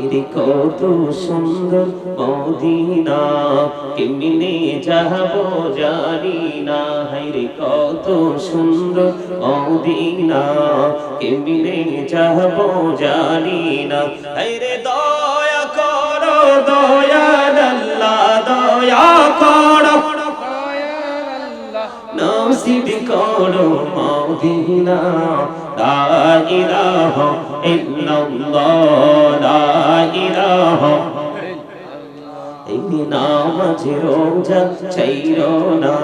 হাইরে কত সুন্দর মদিনা। কেমনে যাব জানি না। হাইরে কত সুন্দর মদিনা। কেমনে যাব জানি না। হাইরে দয়া করো দয়াল আল্লাহ, দয়া করো। নসিব করো মদিনা, লা ইলাহা ইল্লাল্লাহ, লা ইলাহা নামাজ রোজা ছাইরো না,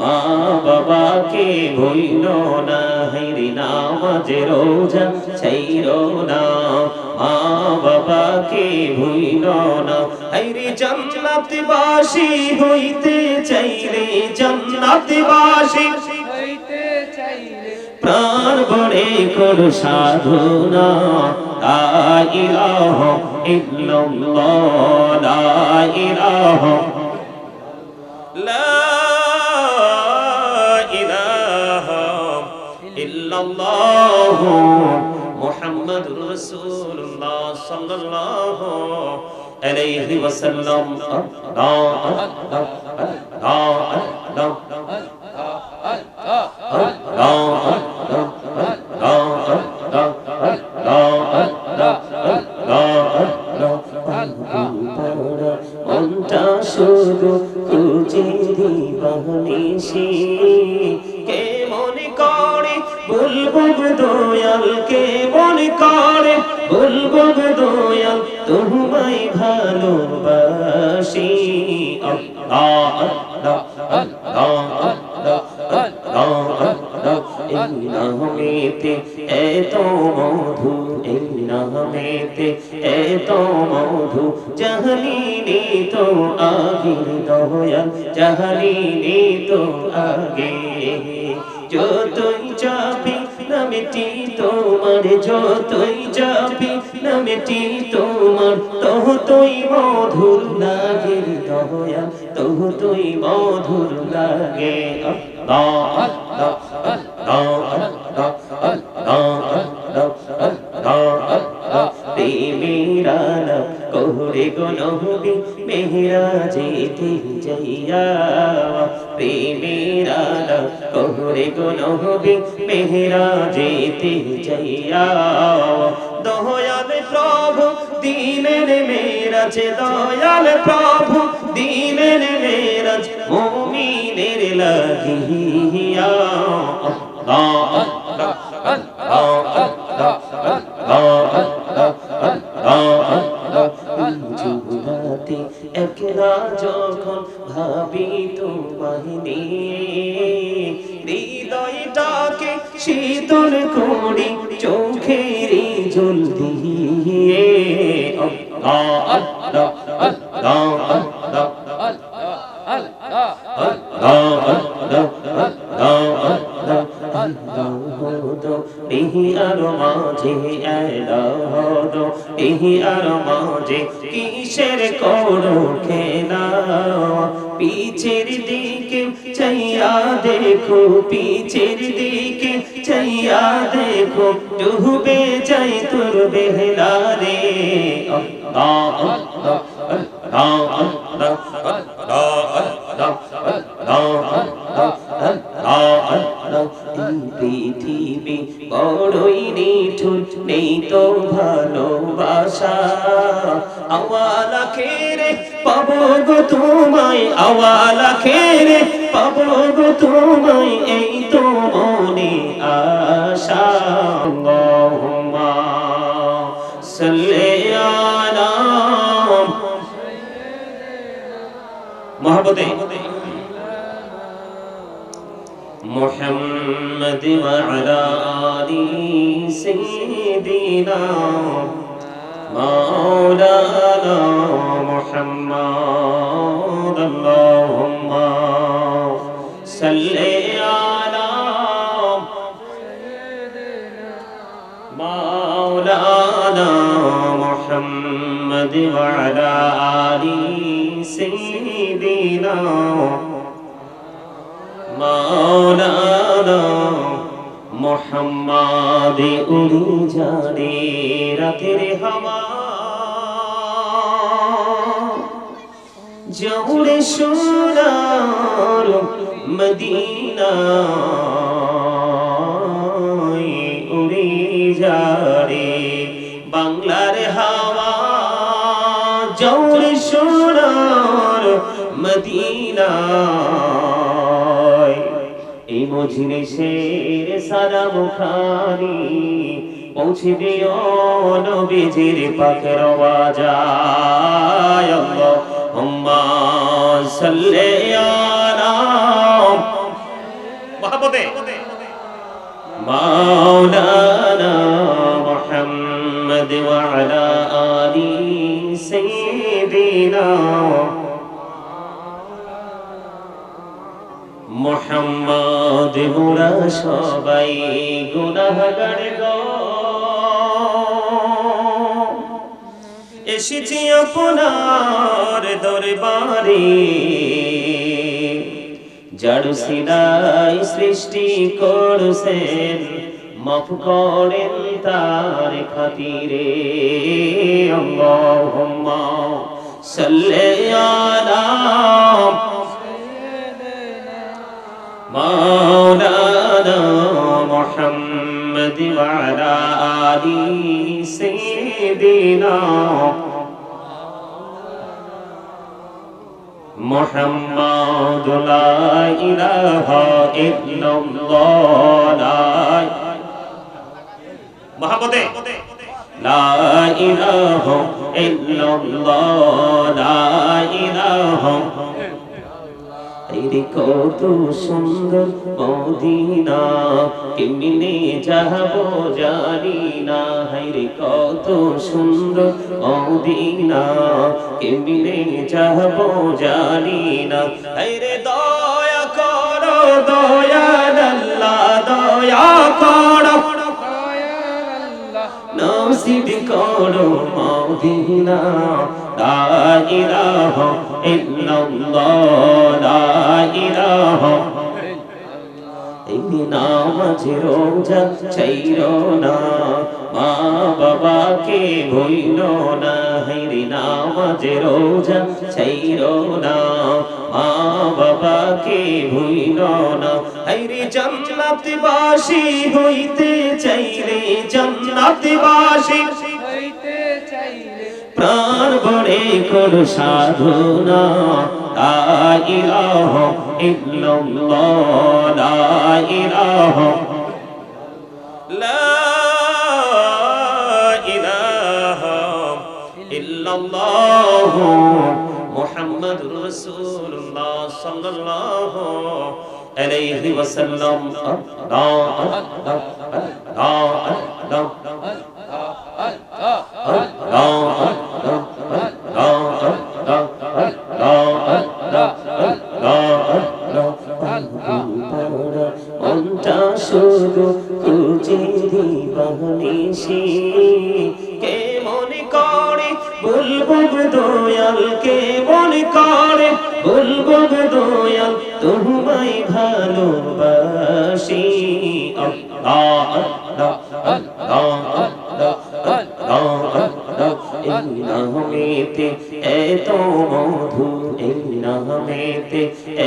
মা বাবাকে ভুইলো না। হেরি নামাজ রোজা ছাইরো না। বাবাকে ভুইলো না। হেরি জান্নাত বাসী হইতে চাইলে জান্নাত বাসী প্রাণ বড়ে কর সাধনা। লা ইলাহা ইল্লাল্লাহ লা ইলাহা লা ইলাহা ইল্লাল্লাহ। মুহাম্মাদুর রাসূলুল্লাহ সাল্লাল্লাহু আলাইহি ওয়াসাল্লাম শুধু খুঁজে দিবানিসি কে মধু, এই নামেতে এত মধু, জাহানিনি তো আগে দয়াল জাহানিনি তো আগে। যতই যাবি নামেটি তোমার, যতই যাবি নামেটি তোমার, ততই মধুর লাগে দয়াল ততই মধুর লাগে। আল্লাহ আল্লাহ। যাইয়া প্রেমেরা কোহরে গনহবি মেহরা যেতে যাইয়া দয়াল প্রভু দিনের মেরাজ দয়াল প্রভু একলা যখন ভাবি তোমায় হৃদয়টাকে শীতল করি চোখের জল দিয়ে। করো না। পিছের দিকে চাইয়া দেখো, পিছের দিকে চাইয়া দেখো, ডুবে যাই তোর বেহলা রে আল্লাহ محمد اللهم صل على مولانا محمد وعلى آل سيدنا মাওলানা মোহাম্মদ উড়ি জানে রাতের হাওয়া জৌড়ে সোনার মদিনা উড়ে যারে। বাংলার হাওয়া জৌড়ে সোনার মদিনা এই মজলিসের সারা মুখানি পৌঁছে দিও নবীজির পাখের আল্লাহুম্মা মহাপদে মাওলানা মুহাম্মদ ওয়া আলা আলি সাইয়্যিদিনা মোহাম্মদ মোরা সবাই গুনাহগার গো। এসেছি আপনার দরবারে। জাড়ু সিলাই সৃষ্টি করছেন, মাফ করেন তার খাতিরে। আল্লাহুম্মা সাল্লি আলা মাওলানা মুহাম্মদ ওয়া محمد لا إله إلا الله لا محبته لا إله إلا الله لا রে কত সুন্দর মদিনা। কেমনে যাব জানি না হাইরে কত সুন্দর মদিনা। কেমনে যাব জানি না হাইরে দয়া করো দয়াল আল্লাহ দয়া করো। নসিব করো মদিনা। لا إله إلا الله لا إله এই নাম আছে রোজান চাইল না, মা বাবাকে ভুইল না। হেরি নাম আছে রোজান চাইল না, মা বাবাকে ভুইল না। হেরি জন্নাতবাসী হইতে চাইলে জন্নাতবাসী প্রাণ ভরে কর সাধনা ইলাহা ইল্লাল্লাহ ইলাহা লা ইলাহা ইল্লাল্লাহ মুহাম্মাদুর রাসূলুল্লাহ মনটা শুধু খুঁজে দিবানিসি কে মনে করে বলব দয়াল কে মনে করে বলব দয়াল তোমায় ভালোবাসি এত মধু এই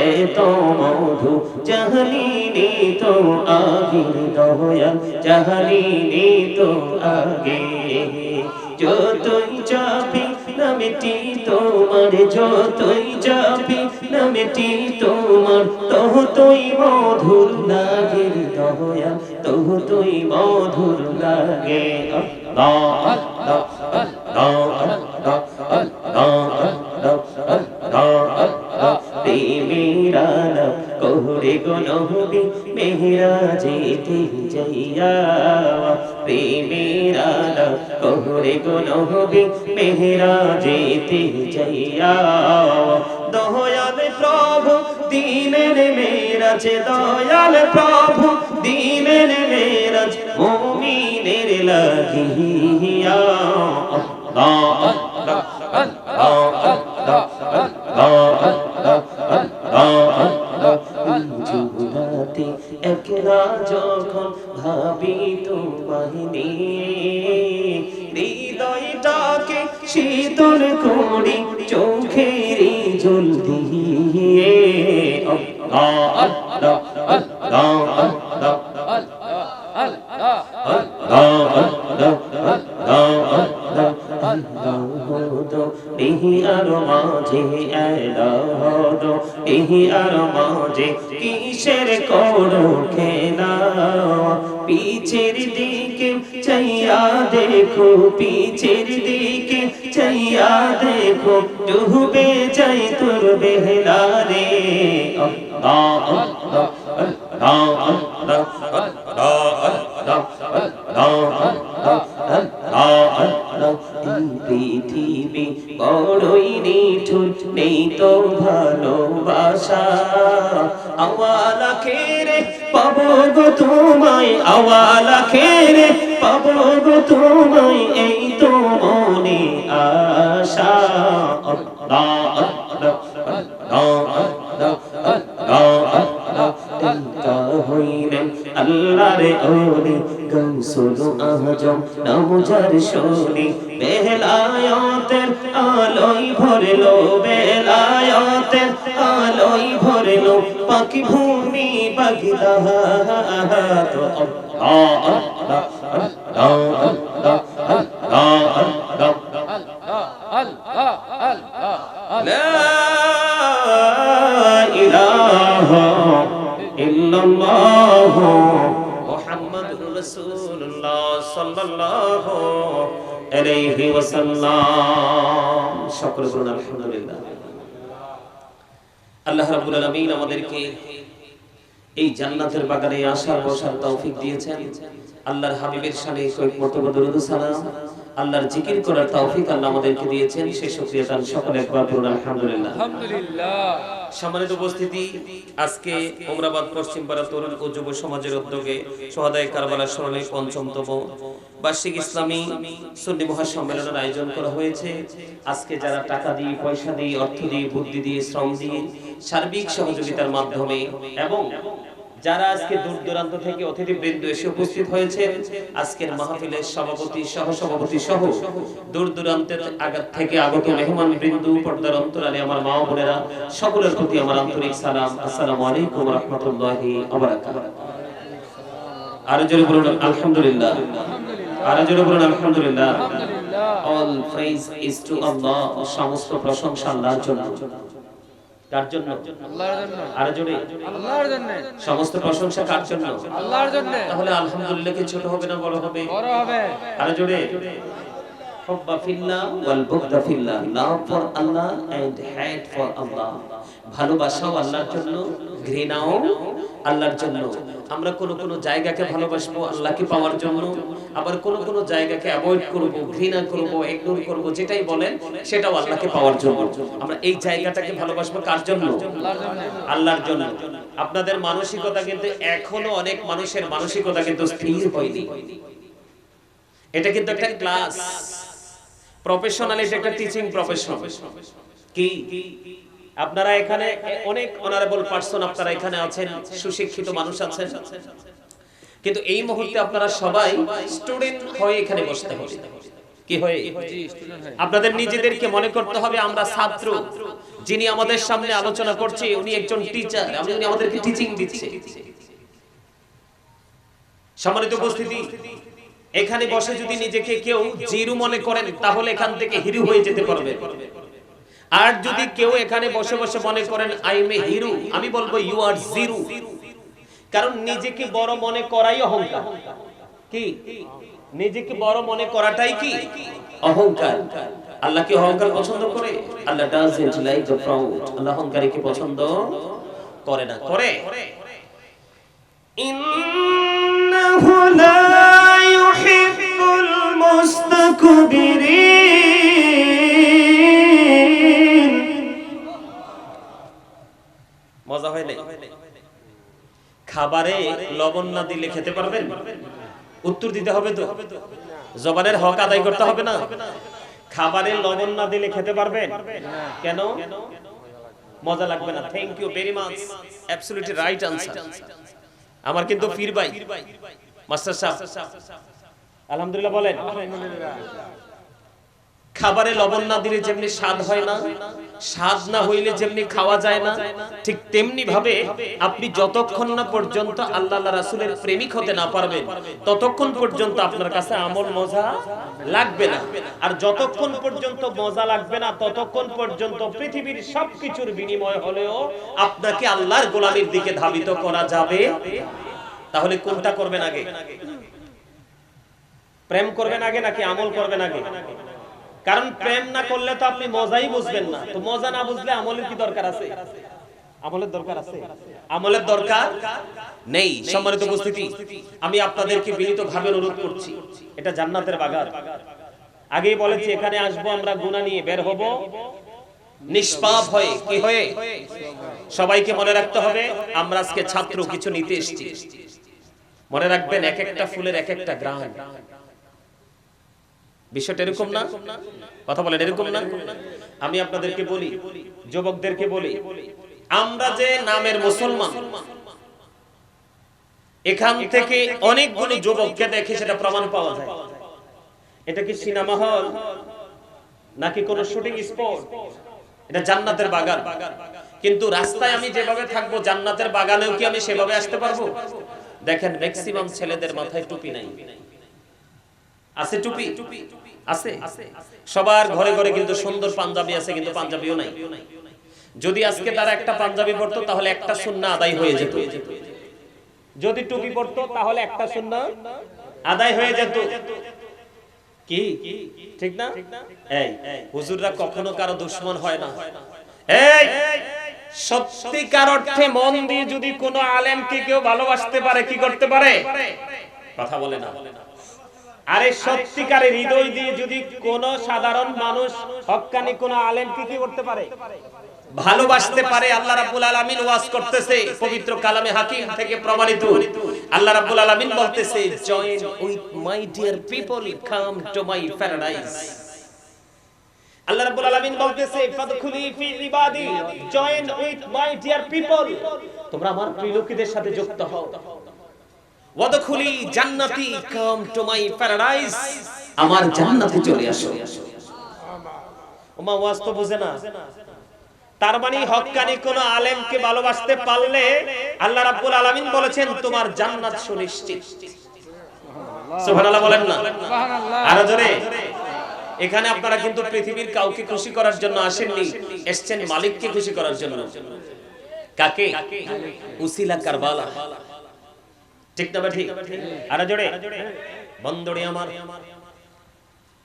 এত মধু জাহালিনি তো আগে, দয়াল জাহালিনি তো আগে। যতই যাবি নামেটি তোমার, যতই যাবি নামেটি তোমার তহ তুই মধুর লাগে দয়া তহ তুই মধুর লাগে। আল্লাহ আল্লাহ আল্লাহ। নহবি মেহরা যেতে যাইয়া প্রেমেরা নাম কোহরে গো নহবি মেহরা যেতে যাইয়া দয়াল প্রভু দিনের মেরাজ দয়াল প্রভু দিনের মেরাজ মুমিনের লাগিয়া আল্লাহ আল্লাহ আল্লাহ আল্লাহ জুড়াতে একলা যখন ভাবি তোমায় হৃদয়টাকে শীতল করি চোখেরই জল দিয়ে। আল্লাহ আল্লাহ আল্লাহ আজম নামজার শুনি বেলায়তের আলোই ভরলো বেলায়তের আলোই ভরলো পাখি ভূমি বাগদা তো আল্লাহ আল্লাহ আল্লাহ আল্লাহ আল্লাহ আল্লাহ রাব্বুল আলামিন আমাদেরকে এই জান্নাতের বাগানে আসার বসার তৌফিক দিয়েছেন। আল্লাহর হাবিবের শানে কয়েক মতো দরুদ সালাম। আল্লাহর জিকির করার তৌফিক আল্লাহ আমাদেরকে দিয়েছেন। সেই শুকরিয়া তার সকলে একবার বলুন আলহামদুলিল্লাহ। আলহামদুলিল্লাহ। সম্মানিত উপস্থিতি আজকে ওমরাবাদ পশ্চিম পাড়া তরুণ ও যুব সমাজের উদ্যোগে সোহাদায় কারবালার স্মরণে পঞ্চমতম বার্ষিক ইসলামী সুন্নি মহাসম্মেলনের আয়োজন করা হয়েছে। আজকে যারা টাকা দিয়ে পয়সা দিয়ে অর্থ দিয়ে বুদ্ধি দিয়ে শ্রম দিয়ে সার্বিক সহযোগিতার মাধ্যমে এবং যারা আজকে দূর দূরান্ত থেকে অতিথিবৃন্দ এসে উপস্থিত হয়েছে, আজকের মাহফিলের সভাপতি সহ সভাপতি সহ দূর দূরান্তের আগাত থেকে আগত মেহমান বৃন্দু, পর্দার অন্তরালে আমার মা বোনেরা, সকলের প্রতি আমার আন্তরিক সালাম। আসসালামু আলাইকুম রহমতুল্লাহি আরও জোরে বলুন, আলহামদুলিল্লাহ। আরও জোরে বলুন, আলহামদুলিল্লাহ। All praise is to Allah সমস্ত প্রশংসা আল্লাহর জন্য। কার জন্য? আল্লাহর জন্য। আরও জোরে। আল্লাহর জন্য। সমস্ত প্রশংসা কার জন্য? আল্লাহর জন্য। তাহলে আলহামদুলিল্লাহ কি ছোট হবে না বড় হবে? বড় হবে। আরও জোরে। হুব্বা ফিল্লাহ ওয়াল বুগদা ফিল্লাহ love for Allah and hate for Allah ভালোবাসাও আল্লাহর জন্য। ঘৃণাও আল্লাহর জন্য। আমরা কোন কোন জায়গাকে ভালোবাসবো আল্লাহকে পাওয়ার জন্য, আবার কোন কোন জায়গাকে অ্যাভয়েড করব, ঘৃণা করব ইগনোর করব, যেটাই বলেন, সেটাও আল্লাহকে পাওয়ার জন্য। আমরা এই জায়গাটাকে ভালোবাসবো কার জন্য? আল্লাহর জন্য। আপনাদের মানসিকতা কিন্তু এখনও অনেক মানুষের মানসিকতা কিন্তু স্থির হয়নি। এটা কিন্তু একটা ক্লাস প্রফেশনাল এটা একটা টিচিং প্রফেশন কি? আপনারা এখানে অনেক অনারেবল পার্সন আপনারা এখানে আছেন সুশিক্ষিত মানুষ আছেন। কিন্তু এই মুহূর্তে আপনারা সবাই স্টুডেন্ট হয়ে এখানে বসতে হবে। কি হয়ে? আপনাদের নিজেদেরকে মনে করতে হবে আমরা ছাত্র। যিনি আমাদের সামনে আলোচনা করছে উনি একজন টিচার উনি আমাদেরকে টিচিং দিচ্ছে। সম্মানিত উপস্থিতি এখানে বসে যদি নিজেকে কেউ জিরু মনে করেন তাহলে এখান থেকে হিরু হয়ে যেতে পারবে। আর যদি কেউ এখানে বসে বসে মনে করেন আই এম এ হিরো আমি বলব ইউ আর জিরো কারণ নিজেকে বড় মনে করাই অহংকার। কি? নিজেকে বড় মনে করাটাই কি? অহংকার। আল্লাহ কি অহংকার পছন্দ করে? Allah doesn't like the proud আল্লাহ অহংকারীকে পছন্দ করে না? করে। ইন্নাহু লা ইউহিব্বুল মুস্তাকবিরিন। খাবারে লবণ না দিলে খেতে পারবেন? উত্তর দিতে হবে তো। জবানের হক আদায় করতে হবে না? খাবারে লবণ না দিলে খেতে পারবেন? কেন? মজা লাগবে না। Thank you very much absolutely right answer আমার কিন্তু পীর ভাই। মাস্টার সাহেব। আলহামদুলিল্লাহ বলেন। খাবারে লবণ না দিলে যেমনি স্বাদ হয় না, স্বাদ না হইলে যেমনি খাওয়া যায় না, ঠিক তেমনি ভাবে আপনি যতক্ষণ না পর্যন্ত আল্লাহ রাসুলের প্রেমিক হতে না পারবেন, ততক্ষণ পর্যন্ত আপনার কাছে আমল মজা লাগবে না। আর যতক্ষণ পর্যন্ত মজা লাগবে না, ততক্ষণ পর্যন্ত পৃথিবীর সবকিছুর বিনিময় হলেও আপনাকে আল্লাহর গোলামির দিকে ধাবিত করা যাবে। তাহলে কোনটা করবেন আগে? প্রেম করবেন আগে নাকি আমল করবেন আগে? কারণ প্রেম না করলে তো আপনি মজাই বুঝবেন না। তো মজা না বুঝলে আমলের কি দরকার আছে? আমলের দরকার আছে? আমলের দরকার নেই। সম্মানিত উপস্থিতি, আমি আপনাদেরকে বিনীত ভাবে অনুরোধ করছি, এটা জান্নাতের বাগান আগেই বলেছি, এখানে আসব আমরা গুনাহ নিয়ে, বের হব নিষ্পাপ হয়ে, কি হয়ে? সবাইকে মনে রাখতে হবে, আমরা আজকে ছাত্র, কিছু নিতে এসেছি। মনে রাখবেন, এক একটা ফুলের এক একটা গ্রাম। বিষয়টা এরকম না? কথা বলেন, এরকম না? আমি আপনাদেরকে বলি, যুবকদেরকে বলি, আমরা যে নামের মুসলমান, এখান থেকে অনেকগুলো যুবককে দেখে সেটা প্রমাণ পাওয়া যায়। এটা কি সিনেমা হল? নাকি কোন শুটিং স্পট? এটা জান্নাতের বাগান। কিন্তু রাস্তায় আমি যেভাবে থাকব, জান্নাতের বাগানেও কি আমি সেভাবে আসতে পারব? দেখেন ম্যাক্সিমাম ছেলেদের মাথায় টুপি নাই। আছে টুপি? আছে সবার ঘরে ঘরে কিন্তু সুন্দর পাঞ্জাবি আছে কিন্তু পাঞ্জাবিও নাই। যদি আজকে তারা একটা পাঞ্জাবি পরতো তাহলে একটা সুন্না আদায় হয়ে যেত। যদি টুপি পরতো তাহলে একটা সুন্না আদায় হয়ে যেত। কি? ঠিক না? এই হুজুররা কখনো কারও দুশ্মন হয় না। এই সত্যিকার অর্থে মন দিয়ে যদি কোনো আলেমকে কেউ ভালোবাসতে পারে কি করতে পারে কথা বলে না। আরে সত্যিকারের হৃদয় দিয়ে যদি কোন সাধারণ মানুষ হক্কানি কোন আলেমকে কি করতে পারে? ভালোবাসতে পারে, আল্লাহ রাব্বুল আলামিন ওয়াজ করতেছে, পবিত্র কালামে হাকিম থেকে প্রমাণিত। আল্লাহ রাব্বুল আলামিন বলতেছে join with my dear people come to my paradise আল্লাহ রাব্বুল আলামিন বলতেছে, ফাদখুলি ফি ইবাদি join with my dear people তোমরা আমার প্রিয় লোকেদের সাথে যুক্ত হও। ওয়াদখুলি জান্নাতি কাম টু মাই প্যারাডাইস। আমার জান্নাতে চলে আসো। ওমা ওয়াজ তো বুঝে না। তার মানে হক্কানি কোন আলেমকে ভালোবাসতে পারলে আল্লাহ রাব্বুল আলামিন বলেছেন তোমার জান্নাত সুনিশ্চিত। সুবহানাল্লাহ। বলেন না। সুবহানাল্লাহ। আরও জোরে। এখানে আপনারা কিন্তু পৃথিবীর কাউকে খুশি করার জন্য আসেননি এসছেন মালিককে খুশি করার জন্য। কাকে? উসিলা কারবালা। ঠিক না ঠিক? জোরে। বন্দরে আমার।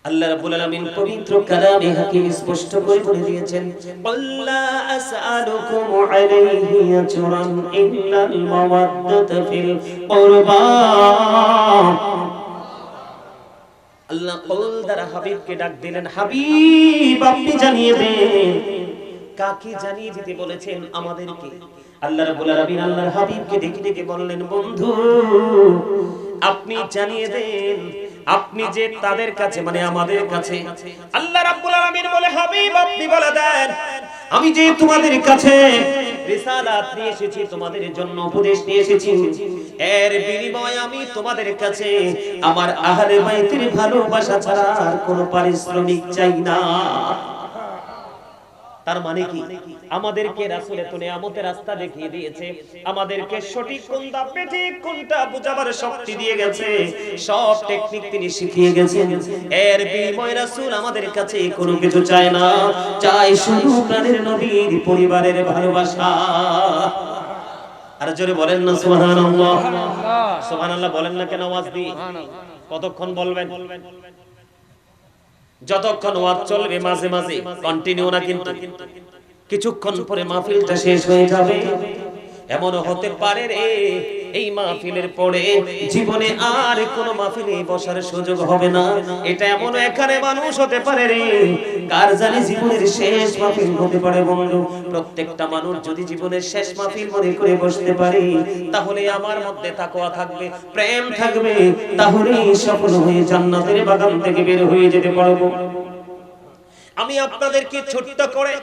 আল্লাহ রাব্বুল আলামিন পবিত্র কালামে হাকিম স্পষ্ট করে বলে দিয়েছেন আসআলুকুম আলাইহি আজরান ইল্লাল ফিল কুরবা। আল্লাহ কল দ্বারা হাবিবকে ডাক দিলেন, হাবিব, আপনি জানিয়ে দেন। কাকে জানিয়ে দিতে বলেছেন আমাদেরকে? আল্লাহ রাব্বুল আলামিন আল্লাহর হাবিবকে ডেকে ডেকে বললেন, বন্ধু, আপনি জানিয়ে দেন, আপনি যে তাদের কাছে মানে আমাদের কাছে, আল্লাহ রাব্বুল আলামিন বলে, হাবিব, আপনি বলে দেন, আমি যে তোমাদের কাছে রিসালাত নিয়ে এসেছি, তোমাদের জন্য উপদেশ নিয়ে এসেছি, এর বিনিময়ে আমি তোমাদের কাছে আমার আহলে বাইতের ভালোবাসা ছাড়া আর কোনো পারিশ্রমিক চাই না। তার মানে কি? আমাদেরকে রাসূল এত নিয়ামতের রাস্তা দেখিয়ে দিয়েছে। আমাদেরকে সঠিক কোনটা বেঠিক কোনটা বুঝাবার শক্তি দিয়ে গেছে। সব টেকনিক তিনি শিখিয়ে গেছেন। এর বিনিময়ে রাসূল আমাদের কাছে কোনো কিছু চায় না। চাই শুধু প্রাণের নবীর পরিবারের ভালোবাসা। আর জোরে বলেন না সুবহানাল্লাহ। সুবহানাল্লাহ। বলেন না কেন আওয়াজ দিয়ে কতক্ষণ বলবেন। যতক্ষণ ওয়াজ চলবে মাঝে মাঝে কন্টিনিউ না কিন্তু। কিছুক্ষণ পরে মাহফিলটা শেষ হয়ে যাবে। এমন হতে পারে রে। এই মাহফিলের পরে জীবনে আর কোনো মাহফিলে বসার সুযোগ হবে না। এটা এমন এখানে মানুষ হতে পারে রে। কার জানি জীবনের শেষ মাহফিল হতে পারে বন্ধু। প্রত্যেকটা মানুষ যদি জীবনের শেষ মাহফিল মনে করে বসতে পারে, তাহলে আমার মধ্যে তাকওয়া থাকবে, প্রেম থাকবে। তাহলে সফল হয়ে জান্নাতের বাগান থেকে বের হয়ে যেতে পারব। আমি আপনাদেরকে ছোট্ট করে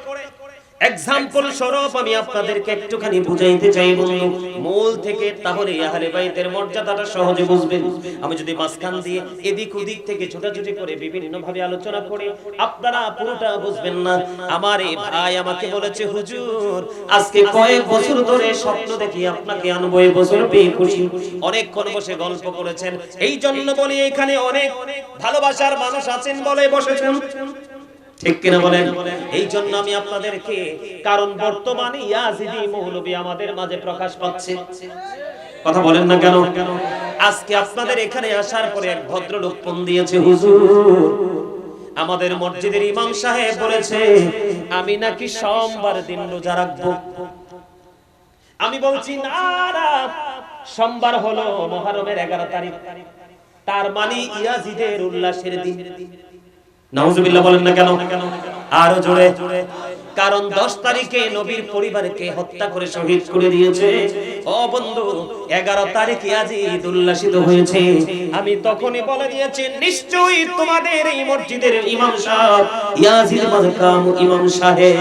এক্সাম্পল স্বরূপ আমি আপনাদেরকে একটুখানি বুঝাইতে চাই বন্ধু। মূল থেকে তাহলে আহলে বাইতের মর্যাদাটা সহজে বুঝবেন। আমি যদি মাঝখান দিয়ে এদিক ওদিক থেকে ছোটাছুটি করে বিভিন্ন ভাবে আলোচনা করে, আপনারা পুরোটা বুঝবেন না। আমার এই ভাই আমাকে বলেছে, হুজুর, আজকে কয়েক বছর ধরে স্বপ্ন দেখি আপনাকে আনব, এই বছর পেয়ে খুশি। অনেকক্ষণ বসে গল্প করেছেন। এই জন্য বলি এখানে অনেক ভালোবাসার মানুষ আছেন বলে বসেছেন। ঠিক কিনা বলেন? এই জন্য আমি আপনাদেরকে, কারণ বর্তমানে ইয়াজিদি মৌলবী আমাদের মাঝে প্রকাশ পাচ্ছে। কথা বলেন না কেন? আজকে আপনাদের এখানে আসার পরে এক ভদ্রলোক ফোন দিয়েছে, হুজুর, আমাদের মসজিদের ইমাম সাহেব বলেছে, আমি নাকি সোমবার দিন রোজা রাখব। আমি বলছি না, সোমবার হলো মহরমের এগারো তারিখ। তার মানে ইয়াজিদের উল্লাসের দিন। নাউজুবিল্লাহ বলেন না কেন? আরও জোরে। কারণ দশ তারিখে নবীর পরিবারকে হত্যা করে শহীদ করে দিয়েছে। ও বন্ধু, এগারো তারিখে আজ উল্লাসিত হয়েছে। আমি তখনই বলে দিয়েছি, নিশ্চয়ই তোমাদের এই মসজিদের ইমাম সাহেব, ইয়াজিদ মারকাম ইমাম সাহেব।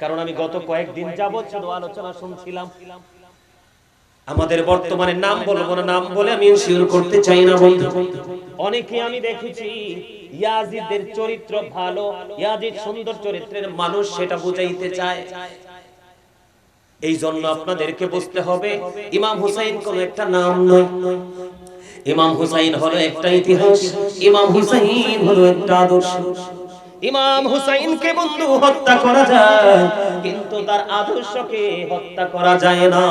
কারণ আমি গত কয়েকদিন যাবত শুধু আলোচনা শুনছিলাম। আমাদের বর্তমানে নাম বলব না, নাম বলে আমি শিওর করতে চাই না বন্ধু। অনেকে আমি দেখেছি ইয়াজিদের চরিত্র ভালো, ইয়াজিদ সুন্দর চরিত্রের মানুষ সেটা বুঝাইতে চায়। এই জন্য আপনাদেরকে বুঝতে হবে, ইমাম হুসাইন কোন একটা নাম নয়। ইমাম হুসাইন হলো একটা ইতিহাস, ইমাম হুসাইন হলো একটা আদর্শ। ইমাম হুসাইনকে বন্ধু হত্যা করা যায়, কিন্তু তার আদর্শকে হত্যা করা যায় না।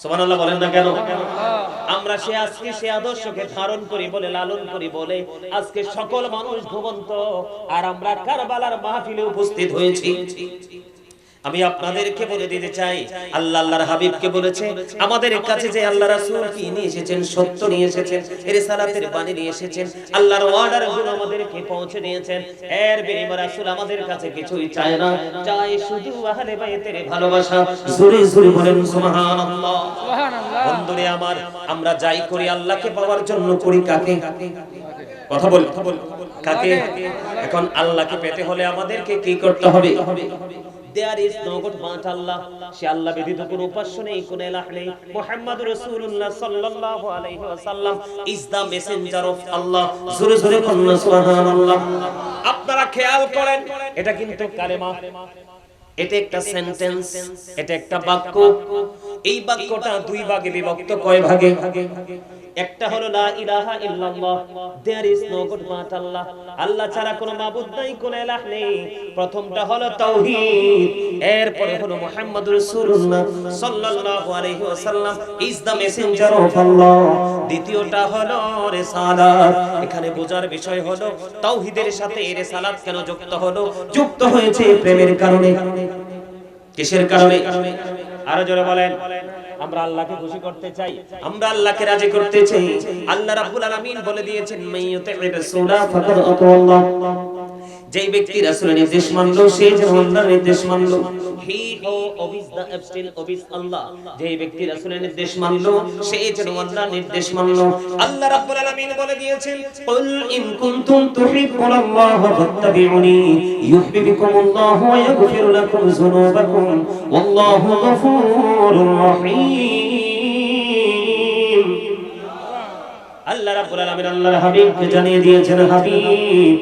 সুবহানাল্লাহ বলেন না কেন? আমরা সে আজকে সে আদর্শকে ধারণ করি বলে লালন করি বলে আজকে সকল মানুষ ঘুমন্ত আর আমরা কারবালার মাহফিলে উপস্থিত হয়েছি। আমি আপনাদেরকে বলে দিতে চাই আল্লাহ আল্লাহর হাবিবকে বলেছে আমাদের কাছে যে আল্লাহ রাসূল কি নিয়ে এসেছেন সত্য নিয়ে এসেছেন এর সালাতের বাণী নিয়ে এসেছেন আল্লাহর ওয়ার্ডারগুলো আমাদেরকে পৌঁছে দিয়েছেন এর বিনিময়ে রাসূল আমাদের কাছে কিছুই চায় না চায় শুধু আহলে বাইতের ভালোবাসা। জোরে জোরে বলেন সুবহানাল্লাহ। সুবহানাল্লাহ। বন্ধুরে আমার আমরা যাই করি আল্লাহকে পাওয়ার জন্য করি কাকে? কথা বল। কাকে? এখন আল্লাহকে পেতে হলে আমাদেরকে কি করতে হবে? আপনারা খেয়াল করেন, এটা কিন্তু এটা একটা সেন্টেন্স এটা একটা বাক্য। এই বাক্যটা দুই ভাগে বিভক্ত, কয় ভাগে? একটা হলো লা ইলাহা ইল্লাল্লাহ there is no god but Allah. আল্লাহ ছাড়া কোনো মাবুদ নাই, কোনো ইলাহ নেই। প্রথমটা হলো তাওহীদ এরপরে হলো মুহাম্মাদুর রাসূলুল্লাহ সাল্লাল্লাহু আলাইহি ওয়াসাল্লাম is the messenger of Allah দ্বিতীয়টা হলো রিসালাত, এখানে বোঝার বিষয় হলো তাওহীদের সাথে রিসালাত কেন যুক্ত হলো? যুক্ত হয়েছে প্রেমের কারণে। কিসের কারণে? আরও জোরে বলেন। আমরা আল্লাহকে খুশি করতে চাই। আমরা আল্লাহকে রাজি করতে চাই। আল্লাহ রাব্বুল আলামিন বলে দিয়েছেন মাইয়াতে রাসূলা ফাকাদ আতাল্লাহ যেই ব্যক্তি রাসূলের নির্দেশ মানলো সে যেন আল্লাহর নির্দেশ মানলো। হি হো ওবিস দা অ্যাবস্টিল ওবিস আল্লাহ যেই ব্যক্তি রাসূলের নির্দেশ মানলো সে যেন আল্লাহর নির্দেশ মানলো। আল্লাহ রাব্বুল আলামিন বলে দিয়েছেন কুল ইন কুনতুম তুহিব্বুনাল্লাহ ফাত্তাবিউনি ইউহিব্বুকুমুল্লাহ ওয়া ইয়াগফির লাকুম যুনুবাকুম। ওয়াল্লাহু গফুরুর রহিম। আল্লাহ রাব্বুল আলামিন, আল্লাহর হাবিবকে জানিয়ে দিয়েছেন, হাবিব,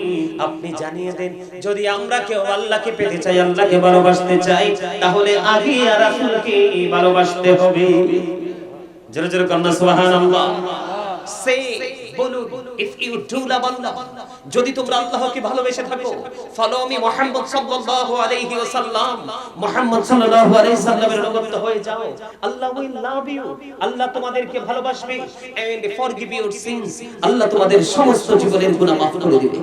আপনি জানিয়ে দেন, যদি আমরা কেউ আল্লাহকে পেতে চাই, আল্লাহকে ভালোবাসতে চাই, তাহলে আগে আর রাসূলকে ভালোবাসতে হবে। জোরে জোরে কন্যা, সুবহানাল্লাহ। সে যদি তোমরা আল্লাহকে ভালোবেসে থাকো ফলো মুহাম্মদ সাল্লাল্লাহু আলাইহি ওয়াসাল্লাম। মুহাম্মদ সাল্লাল্লাহু আলাইহি সাল্লামের অনুগত হয়ে যাও। আল্লাহ উইল লাভ ইউ আল্লাহ তোমাদেরকে ভালোবাসবে। এন্ড ফরগিভ ইউর সিনস আল্লাহ তোমাদের সমস্ত জীবনের গুনাহ মাফ করে দিবে।